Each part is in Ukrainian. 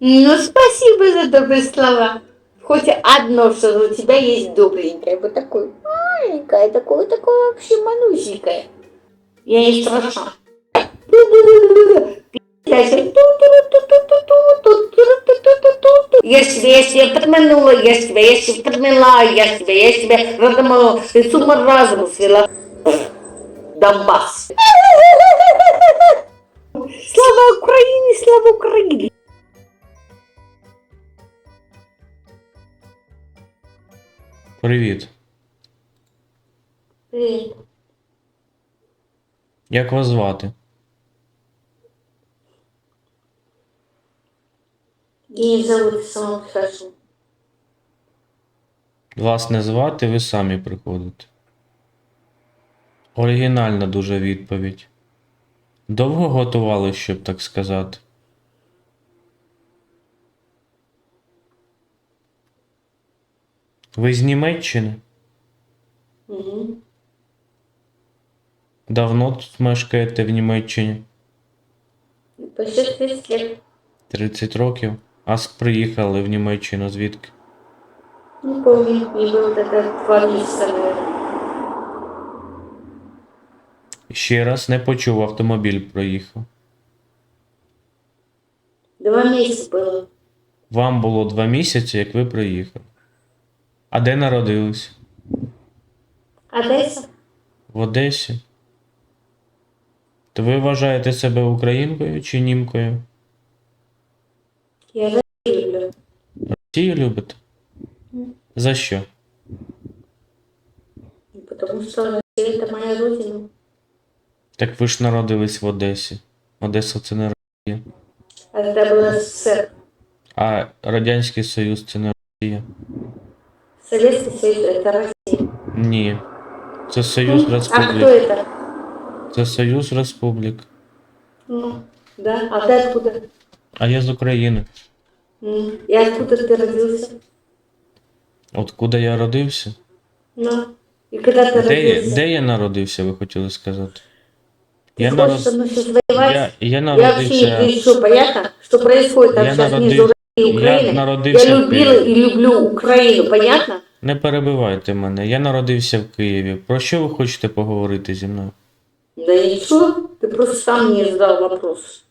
Ну, спасибо за добрые слова. Хоть одно, что у тебя есть добренькое, вот такое маленькое, такое, такое вообще манусенькое. Я не страшна. Я ж тебя, я ж тебя подманула, я ж тебя, я ж тебя подмела, я ж тебя, я ж тебя родом, ты с ума разуму свела. Донбасс. Слава Україні, слава Україні! Привіт. Привіт. Як вас звати? Її зовут сама скажу. Вас не звати, ви самі приходите. Оригінальна дуже відповідь. Довго готували, щоб так сказати? Ви з Німеччини? Угу. Давно тут мешкаєте в Німеччині? Почти 30 лет. 30 років. А приїхали в Німеччину звідки? Не помню, не было тогда два месяца. Ще раз не почув, автомобіль проїхав. Два месяца было. Вам було два місяці, як ви приїхали. А де народились? Одесса? В Одесі. То ви вважаєте себе українкою чи німкою? Я Россию люблю. Росію любите? За що? Потому что Россия это моя родина. Так ви ж народились в Одесі. Одеса це не Росія. А это был СССР. А Радянський Союз це не Росія. Советский Союз это Россия. Ні. Це Союз А кто Республік. это? Це Союз Республік. Ну, да. А ты откуда? А я з України. М. И откуда ты родился? Откуда я родився? Ну, и когда ты Де, я- родился? де я народився, ви хотіли сказати? Ты Я, хочешь народ... со мной сейчас воевать? я, я Я вообще не народився. пишу, понятно? Что происходит там Я сейчас народив- между Россией и Я Украиной? Я, народився в Києві. и люблю Украину, понятно? Не перебивайте мене. Я народився в Києві. Про що ви хочете поговорити зі мною? Да ничего, ты просто сам мне задал вопрос.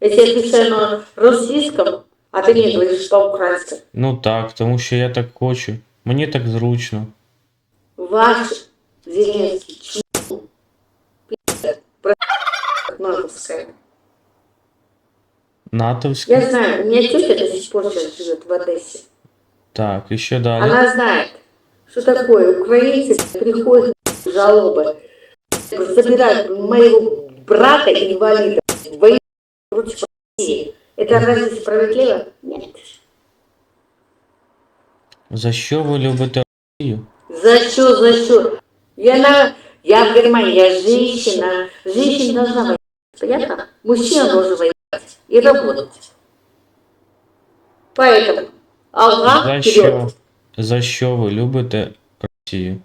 Я тебе отвечаю на российском, а ты мне говоришь по-украински. Ну так, тому що я так хочу. Мені так зручно. Ваш Зеленский, пи***, про- натовская. Натовський. Я знаю, у меня тетя до сих пор сейчас живет в Одессе. Так, і що далі? Она знает, что такое. Украинцы приходят жалобы, забирают моего брата инвалида, воюют против России. Это разве справедливо? Нет. За що ви любите Росію? За что, за что? Я на... Я в Германии, я женщина. Женщина должна воевать. Понятно? Мужчина должен воевать и работать. Поэтому, ага, За вперед. що? За що ви любите Росію?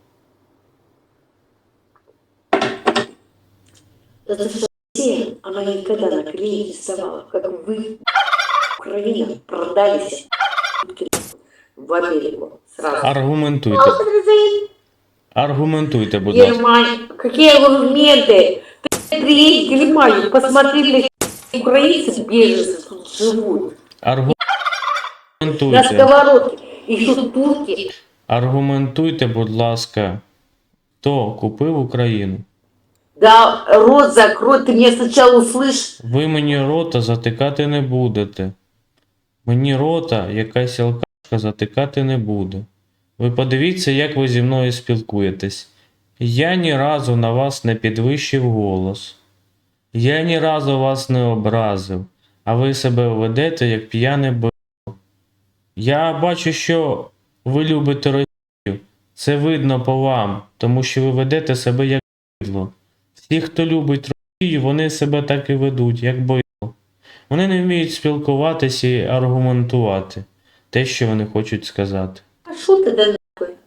Потому что Россия, она никогда на колени не вставала, как вы, Украина, продались в Америку сразу. Аргументуйте. Аргументуйте, будь ласка. Германия. Какие аргументы? Ты приедь в Германию, посмотри, блядь, украинцы беженцы тут живут. На Аргументуйте. сковородке. И турки. Аргументуйте, будь ласка. Хто купив Україну? Да, рот закрой, ты меня сначала услышь. Ви мені рота затикати не будете. Мені рота якась алкашка затикати не буде. Ви подивіться, як ви зі мною спілкуєтесь. Я ні разу на вас не підвищив голос. Я ні разу вас не образив, а ви себе ведете як п'яне било. Я бачу, що ви любите Росію. Це видно по вам, тому що ви ведете себе як бидло. Всі, хто любить Росію, вони себе так і ведуть, як бидло. Вони не вміють спілкуватися і аргументувати те, що вони хочуть сказати. А да?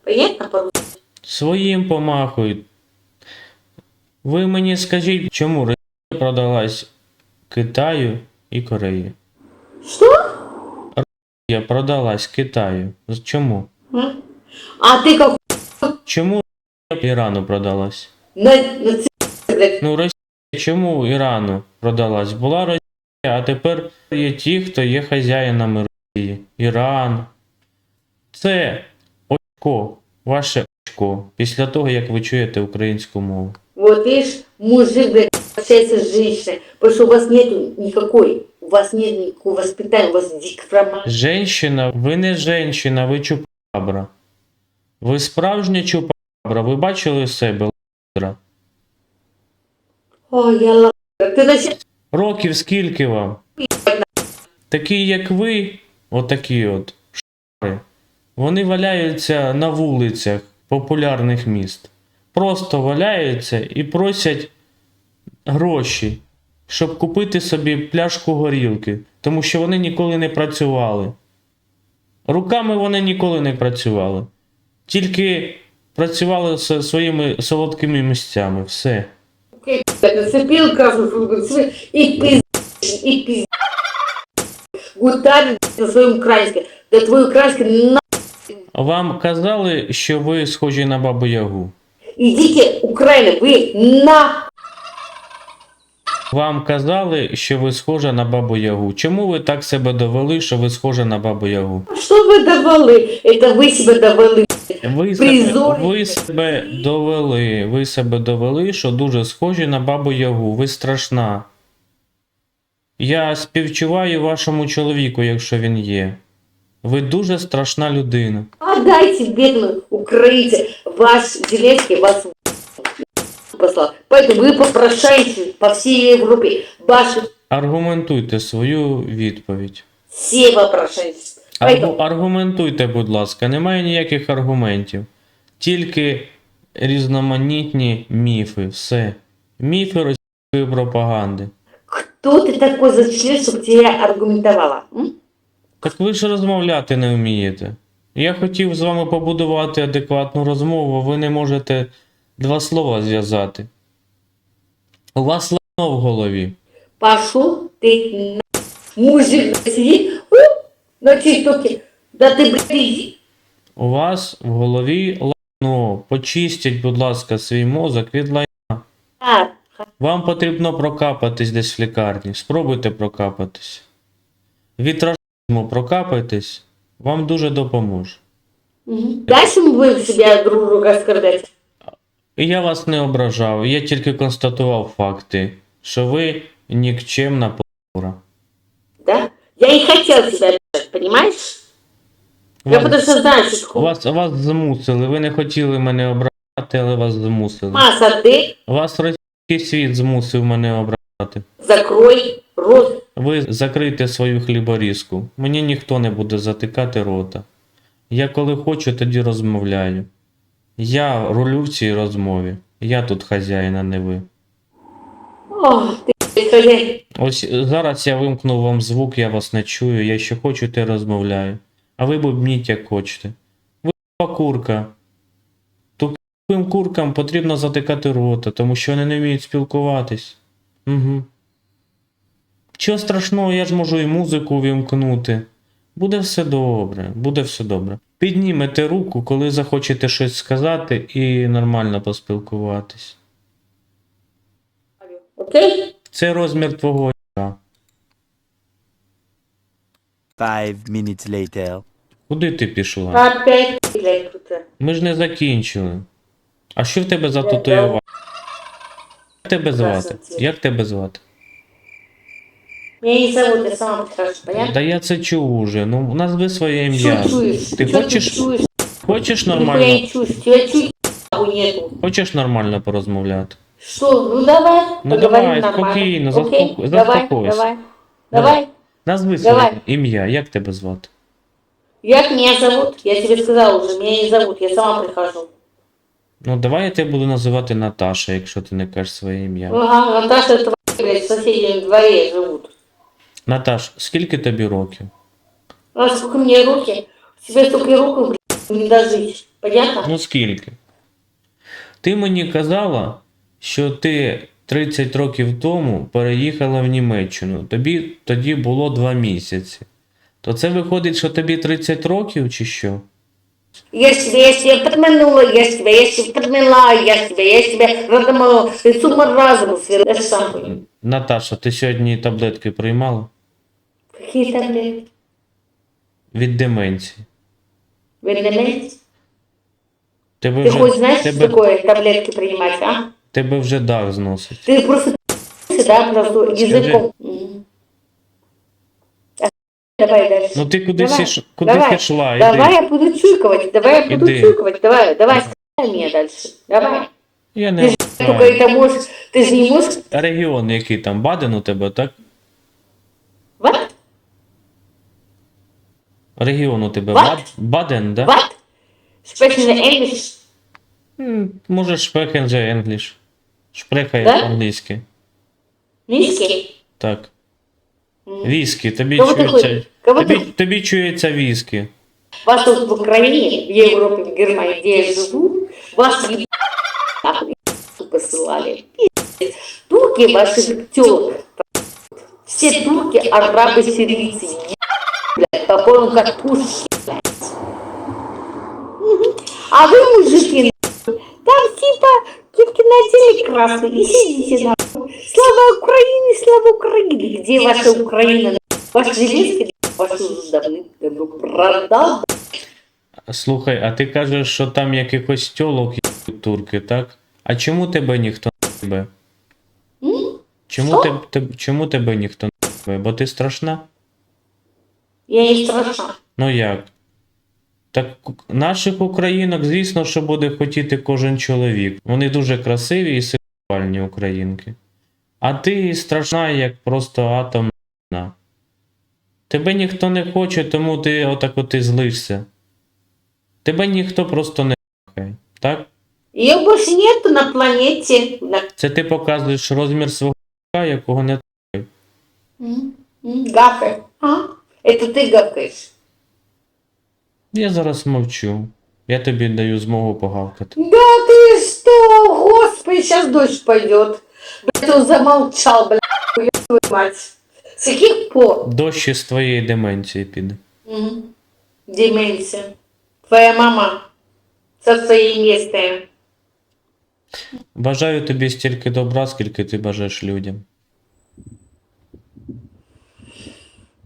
Понятно по-русски? Своїм помахують. Ви мені скажіть, чому Росія продалась Китаю і Кореї? Что? Росія продалась Китаю? Чому? А ты как Чому Ірану продалась? на, на ц- блядь, Ну, Росія чому Ірану продалась? Була Росія, а тепер є ті, хто є хазяїнами Росії. Іран. Це очко, ваше очко, після того, як ви чуєте українську мову. Вот видишь, мужик, блядь, общается с женщиной, потому что у вас нету никакой, у вас нет никакого воспитания, у вас дикфрама. Женщина, ви не женщина, ви чупабра. Ви справжня чупабра. Ви бачили себе л**дра? Ой, я ла... Ты начинаешь Років скільки вам? Такі, як ви, отакі от шари, вони валяються на вулицях популярних міст. Просто валяються і просять гроші, щоб купити собі пляшку горілки, тому що вони ніколи не працювали. Руками вони ніколи не працювали. Тільки працювали зі своїми солодкими місцями. Все. красную футболку смотри, и пиздишь, и пиздишь. На своем украинском. Да твой украинский на... Вам казали, що ви схожі на бабу Ягу. Идите, Украина, вы на... Вам казали, що ви схожа на бабу Ягу. Чому ви так себе довели, що ви схожа на бабу Ягу? Что вы давали? Это вы себя давали. Ви себе, Призорі. ви себе довели, ви себе довели, що дуже схожі на бабу Ягу. Ви страшна. Я співчуваю вашому чоловіку, якщо він є. Ви дуже страшна людина. Отдайте бедным украинцы. Ваш Зеленский вас послал. Поэтому вы попрошаете по всей Европе. Ваши Аргументуйте свою відповідь. все попрошаете. Аргу, Поэтому аргументуйте, будь ласка, немає ніяких аргументів. Тільки різноманітні міфи. Все. Міфи російської пропаганди. кто ты такой за член, чтобы тебя аргументовала? м? Так ви ж розмовляти не вмієте. Я хотів з вами побудувати адекватну розмову, а ви не можете два слова зв'язати. У вас лайно в голові. Пошел ты на... Мужик блядь, сидит у, на тиктоке. Да ты, блядь, иди. У вас в голові лайно. Почистіть, будь ласка, свій мозок від лайна. А, Вам потрібно прокапатись десь в лікарні. Спробуйте прокапатись. Від рашизму прокапайтесь, вам дуже допоможе. мгм. Дальше мы будем себя друг друга оскорблять. І я вас не ображав, я тільки констатував факти, що ви нікчемна п***ура. Да? Я и хотел себя обижать, понимаешь? Я потому что знаю, что вас, вас змусили, ви не хотіли мене ображати, але вас змусили. Маса, ты Вас російський світ змусив мене ображати. закрой рот. Ви закрийте свою хліборізку. Мені ніхто не буде затикати рота. Я коли хочу, тоді розмовляю. Я рулю в цій розмові. Я тут хазяїн, а не ви. О, ты блядь. Ось зараз я вимкну вам звук, я вас не чую. Я ще хочу, те розмовляю. А ви бубніть, як хочете. Ви курка. Тупим куркам потрібно затикати рота, тому що вони не вміють спілкуватись. Угу. Чого страшного, я ж можу і музику вімкнути. Буде все добре, буде все добре. Піднімете руку, коли захочете щось сказати, і нормально поспілкуватись. Окей? Це розмір твого. Five minutes later. Куди ти пішла? Опять, блядь, круто. Ми ж не закінчили. А що в тебе за Я- татуювання? Як тебе звати? Як тебе звати? Меня не зовут, я сама прихожу, понятно? Да я це чув уже. Ну, назви своє ім'я. Что чуешь? Ты Чё хочешь Ты чуешь? Хочеш Нихуя нормально? не чуешь. Тебя чуть нахуй нету. Хочеш нормально порозмовляти? Что? Ну давай. Ну, поговорим давай, нормально. спокойно, Окей? заспоко- Давай, заспокойся. давай. Давай. Давай. Назви Давай. своє ім'я, як тебе звати? Як меня зовут? Я тебе сказала уже, меня не зовут, я сама прихожу. Ну, давай я тебе буду називати Наташа, якщо ти не кажеш своє ім'я. Ага, Наташа, это блядь, в соседнем дворе живут. Наташ, скільки тобі років? А сколько мне руки? Тебе столько рук, блядь, не дожить. Понятно? Ну скільки? Ти мені казала, що ти 30 років тому переїхала в Німеччину. Тобі тоді було 2 місяці. То це виходить, що тобі 30 років чи що? Я тебя, я тебя подманула, я тебя, я ж тебя подмела, я тебя, я тебя родомала, ты с ума разуму свела. Я ж сам. Наташа, ти сьогодні таблетки приймала? Какие таблетки? Від деменції. Вы на месте? Тебе Ты вже, хоть знаешь, что тебе, такое таблетки принимать, а? тебе вже дах зносить. Ты просто да, просто языком. Мгм. А, Давай дальше. Ну ти кудись, Давай, іш- кудись давай, ішла, Давай іди. я буду чуйковать, давай я буду Иди. чуйковать, давай, давай, сказай мне дальше, давай. Я Ты не же только знаю. это можешь, ты же не можешь, Регіон який там, Баден у тебе, так? Регіон у тебе What? Бад... Баден, да? what, special English, М, Може шпехен же енгліш. Шпрехає Да? по-англійськи. низкий. Так. М. Віскі, тобі Кого ти чується. хочеш? Кого Тобі, ти- тобі чується віскі. Вас тут в Украине, в Европе, в Германии, где я живу, вас еб... нахуй посылали. Пиздец. Турки ваших телок. Все турки, арабы, сирийцы, еб- блядь, по полным катушке, блядь. Мгм. А вы, мужики, нахуй, там типа кепки надели красные и сидите нахуй. Слава Украине, слава Украине. Где ваша Украина? нахуй? Ваш Зеленский вашу уже давным-давно продал, Слухай, а ти кажеш, що там якихось тьолок є турки, так? А чому тебе ніхто не тебе? М? Чому, Що? тебе, тебе, чому тебе ніхто не тебе? Бо ти страшна? Я не страшна. Ну як? Так наших українок, звісно, що буде хотіти кожен чоловік. Вони дуже красиві і сексуальні українки. А ти страшна, як просто атомна. Тебе ніхто не хоче, тому ти отак от і злишся. Тебе ніхто просто не хай, так? Ее больше нету на планете. На... Це ти показуєш розмір свого якого не м, А? Это ты гавкаешь. Я зараз мовчу. Я тобі даю змогу погавкати. Да ты что? Господи, сейчас дождь пойдет. Блядь, он замолчал, блядь, хуя твою мать. С каких пор? Дощ із твоєї деменції піде. М, Деменция. Твоя мама со своей места. Бажаю тобі стільки добра, скільки ти бажаєш людям.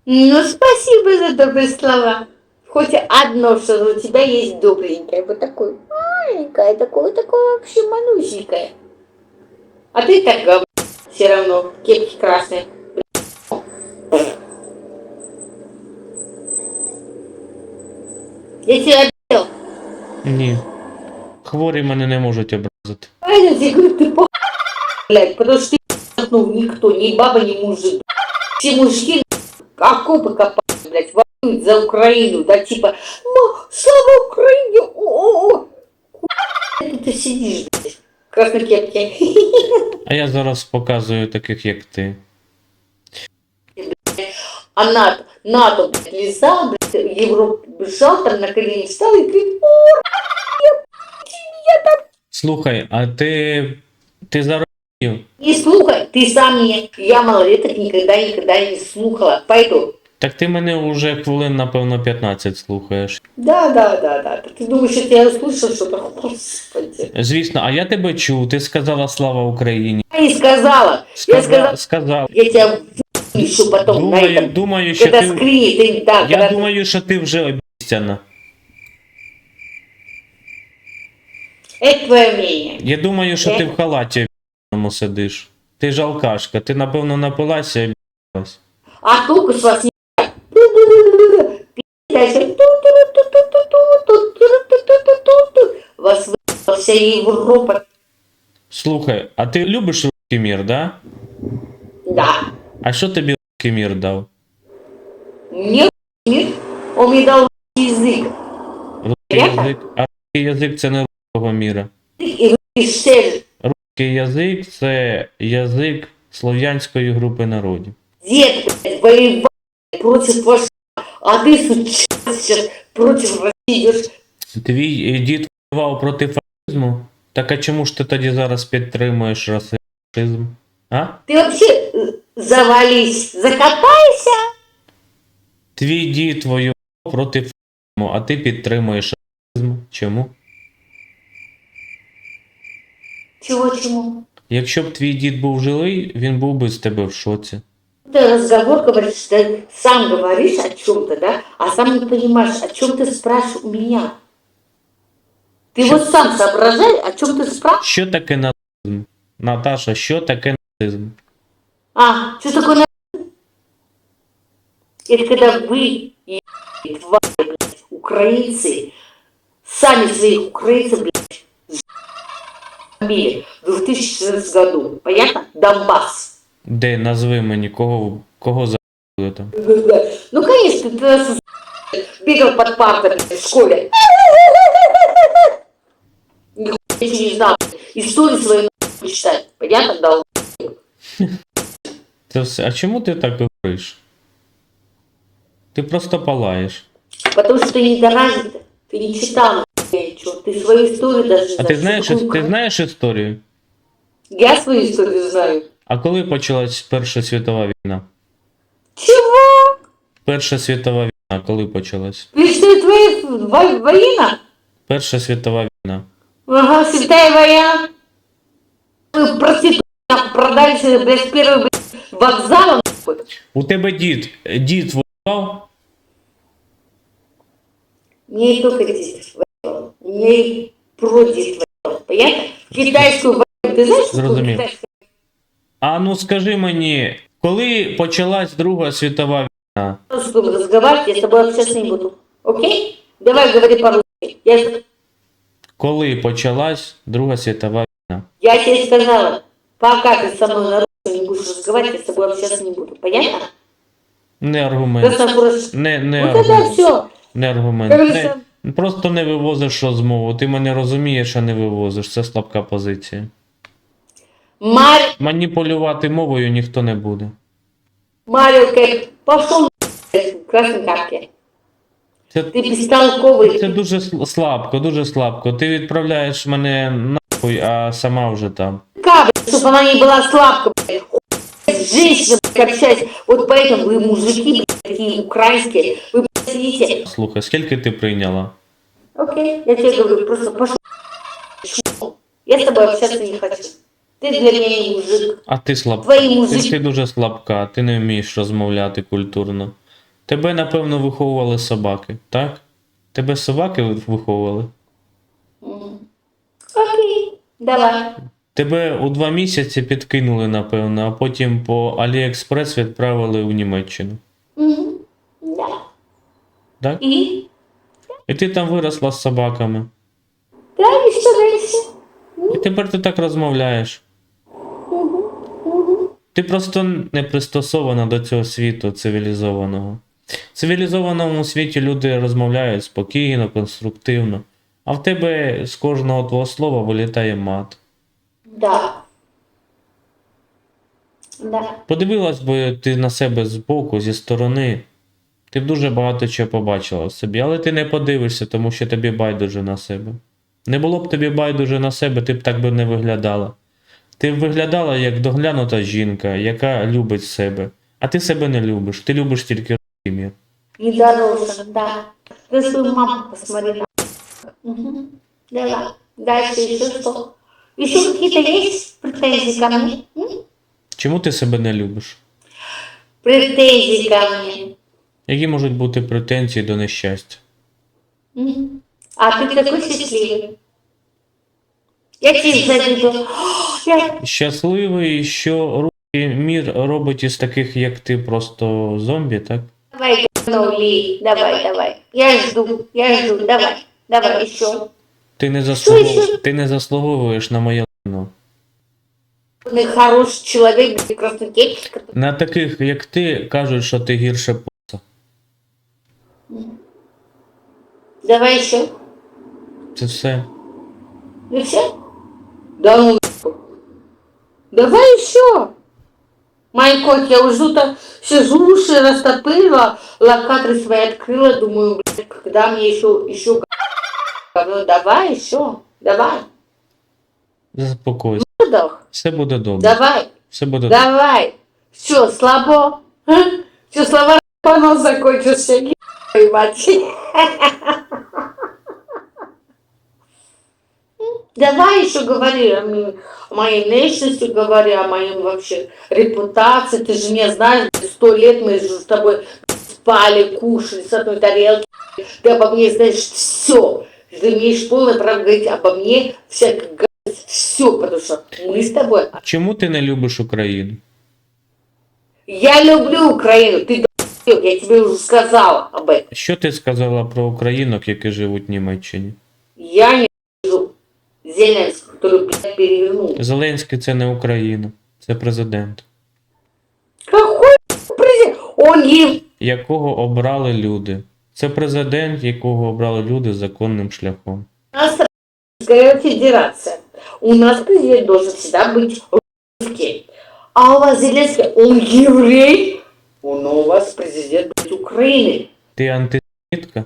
Ну, спасибо за добрые слова. Хоть одно, что у тебя есть добренькое. Вот такое маленькое, такое, такое вообще манусенькое. А ты так говно. Все равно. Кепки красные. Я тебя обидел. Ні. Хворі мене не можуть образити. Правильно тебе говорю, ты по блядь, потому что ты ну, никто, ни баба, ни мужик. Все мужики окопы копают, блядь, воюют за Украину, да, типа, ма, слава Украине, о-о-о. Хуй ты сидишь, блядь, в красной кепке. А я зараз показую таких, як ти. А НАТО, НАТО, блядь, лизал, блядь, Европу бежал, там на колени встал и говорит, о, Слухай, а ти. Ти зараз. не слухай, ты сам не, я малолеток никогда, никогда не слухала, пойду. Так ти мене вже хвилин, напевно, 15 слухаєш. Да, да, да, да. Ты думаешь, что я услышал что-то? Господи. Звісно, а я тебе чув, ти сказала слава Україні. Я не сказала. Я сказала, Сказав, сказав. я тебя еще потом на Думаю, этом. думаю, що Когда ти. скринит, ты, да, Я когда... думаю, що ти вже обіцяна. Это твое мнение. Я думаю, що Е? ти в халаті обіцяному сидиш. Ти ж алкашка, ти напевно напилася і обіцялась. А толку с вас не... Вас вся Европа. Слухай, а ти любиш русський мір, да? Да. А що тобі русський мір дав? Мне мир, он мне дал язык. Русський Яка? язик. А русський язик це не русского міра. И Мишель, Русський язик це язик слов'янської групи народів. дед, блядь, воевал против вас, а ты, сука, сейчас против России идешь. Твій е, дід воював проти фашизму? Так а чому ж ти тоді зараз підтримуєш расизм? А? Ты вообще э, завались, закопайся. Твій дід воював проти фашизму, а ти підтримуєш расизм. Чому? Чего, чему? Якщо б твій дід був живий, він був би з тебе в шоці. Ты разговор говоришь, что сам говоришь о чем-то, да, а сам не понимаешь, о чем ты спрашиваешь у меня. Ты вот сам соображай, о чем ты спрашиваешь. Що таке нацизм? Наташа, що таке нацизм? А, что такое на... Это когда вы, ебаные твари, блядь, украинцы, сами своих украинцев, блядь, забили в 2014 году. Понятно? Донбасс. Де назви мені, кого, кого за**ли там? Ну, конечно, ты нас бегал под партой блядь, в школе. Нихуя ничего не знал. Историю свою нахуй читать. Понятно, дал? Це все. А чому ти так говориш? Ти просто палаєш. Потому что ты недоразвита. Ты не читал нихуя ничего. Ты свою историю даже не А ти знаешь. знаєш, Что ти такое знаєш історію? Я свою историю знаю. А коли почалась Перша світова війна? Чего? Перша світова війна, коли почалась? Ты что, твоя во- война? Перша світова війна. Ага, святая война. Вы проститутки нахуй, продались, блядь, с первого блядь, вокзала. нахуй. У тебе дід, дід воював? Мне не только здесь воевал, мне и продит воевал. Понятно? Китайскую войну. Ты знаешь, что такое Зрозумів. китайская А ну скажи мені, коли почалась Друга світова війна? война? С тобой разговаривать, я с тобой общаться не буду. Окей? Давай говори по-русски. Я, Коли почалась Друга світова війна? я тебе сказала, пока ты со мной на русском не будешь разговаривать, я с тобой общаться не буду. Понятно? Не аргумент. Красногорск. Не, не Вот это аргумент. все. Не аргумент. Не, просто не вивозиш розмову. Ти мене розумієш, а не вивозиш. Це слабка позиція. Марь, Маніпулювати мовою ніхто не буде. Марио Кэп, пошел в красной капке. Це, Ты бестолковый. це дуже сл- слабко, дуже слабко. Ти відправляєш мене нахуй, а сама вже там. Кабель, чтобы она не была слабка, блядь. Хуй с женщиной, блядь, общаюсь. Вот поэтому вы, мужики, блядь, такие украинские, вы, блядь. Слухай, скільки ти прийняла? Окей, я тебе говорю, просто пошел. Я с тобой общаться не хочу. Ты для меня не мужик. А ти слабка. Твої Ти, мужики. ти дуже слабка, ти не вмієш розмовляти культурно. Тебе, напевно, виховували собаки, так? Тебе собаки виховували? М. Окей, давай. Тебе у два місяці підкинули, напевно, а потім по Аліекспрес відправили в Німеччину. Да. Так? И? І ти там виросла з собаками. Да, и что дальше? І тепер ти так розмовляєш. Ти просто не пристосована до цього світу цивілізованого. В цивілізованому світі люди розмовляють спокійно, конструктивно, а в тебе з кожного твого слова вилітає мат. Да. Да. Подивилась би ти на себе збоку, зі сторони, ти б дуже багато чого побачила в собі, але ти не подивишся, тому що тобі байдуже на себе. Не було б тобі байдуже на себе, ти б так би не виглядала. Ти б виглядала як доглянута жінка, яка любить себе. А ти себе не любиш, ти любиш тільки руський мір. Недоросла, да. На свою маму посмотри. Угу. Давай. Дальше еще что? Еще какие-то есть претензии ко мне? Чому ти себе не любиш? Претензии ко мне. Які можуть бути претензії до нещастя? М? А ты такой счастливый. Я тебе завидую. Я... Щасливий, що руський мір робить із таких, як ти, просто зомбі, так? Давай, говно, давай, давай. Я жду, я жду, давай. Давай еще. Ти не, ще? заслугов... ти не заслуговуєш на моє лайно. Ты хороший человек, прекрасный кепочка. На таких, як ти, кажуть, що ти гірше пуса. Давай еще. Це все. И все? Да ну нахуй. Давай еще. Мой кот, я уже то сижу, уши растопырила, локаторы свои открыла, думаю, блядь, когда мне еще, еще говно, давай еще, давай. Заспокойся. Вдох. Все буде добре. Давай, Все буде добре. давай. Что, слабо? Все, слова понос закончился, Мать. Давай еще говори о, о моей внешности, говори о моем вообще репутации. Ты же меня знаешь, сто лет мы же с тобой спали, кушали с одной тарелки. Ты обо мне знаешь все. Ты имеешь полное право говорить обо мне гадость. Все, потому что мы с тобой. Чому ти не любиш Україну? Я люблю Украину. Ты д***ёб, я тебе уже сказала об этом. Що ти сказала про українок, які живуть в Німеччині? Я не вижу Зеленского, который, блядь, перевернул. Зеленський це не Україна, це президент, Какой президент? Он ев... якого обрали люди. Це президент, якого обрали люди законним шляхом. У нас Российская Федерация. У нас президент должен всегда быть русский. А у вас Зеленский, он еврей? Он у вас президент блядь, Украины. Ти антисемітка?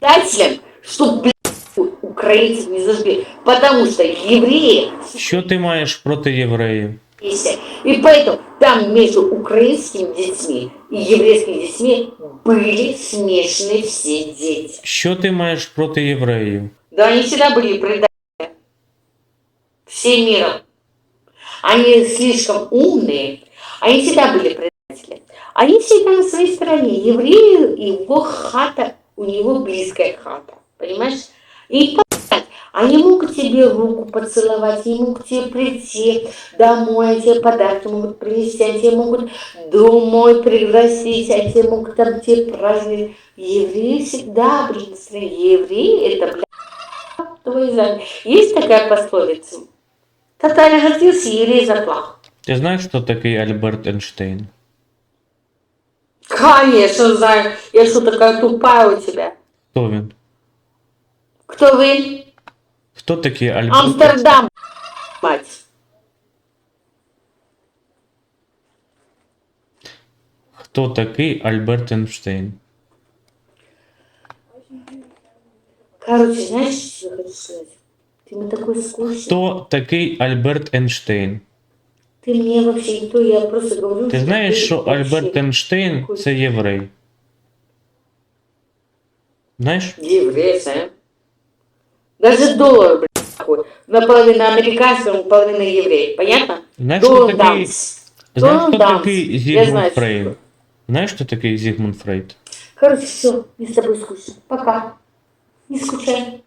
Дателям, чтобы, блядь, украинцев не зажгли. Потому что евреи Що ти маєш проти євреїв? Если- И поэтому там между украинскими детьми и еврейскими детьми были смешаны все дети. Що ти маєш проти євреїв? Да, они всегда были предатели. Всем миром. Они слишком умные. Они всегда были предатели. Они всегда на своей стороне. Евреи, его хата, у него близкая хата. Понимаешь? И они могут тебе руку поцеловать, они могут тебе прийти домой, они тебе подарки могут принести, они тебе могут домой пригласить, они тебе могут там тебе праздновать. Евреи всегда стороне. Евреи это, бля, твой зад. Есть такая пословица? Татарин родился, еврей заплах. Ти знаєш, хто такий Альберт Ейнштейн? Конечно, знаю. Я что, такая тупая у тебя? Хто він? Кто вы? Хто такий Альберт? Амстердам, мать. Хто такий Альберт Ейнштейн? Короче, знаешь, что я хочу сказать? Ты мне такой скучный. Хто такий Альберт Ейнштейн? Ты мне вообще никто, я просто говорю, Ти знаєш, ты що вообще Альберт Ейнштейн це єврей? Знаєш? Еврей, а? Даже доллар, блядь, такой. Наполовину американский, наполовину еврей. Понятно? Знаєш, хто Доллар такий, данс. знаєш, хто Доллар такий данс. Я знаю, Зігмунд що Фрейд? таке. Знаєш, хто такий Зігмунд Фрейд? Короче, все, мне с тобой скучно. Пока. Не скучай.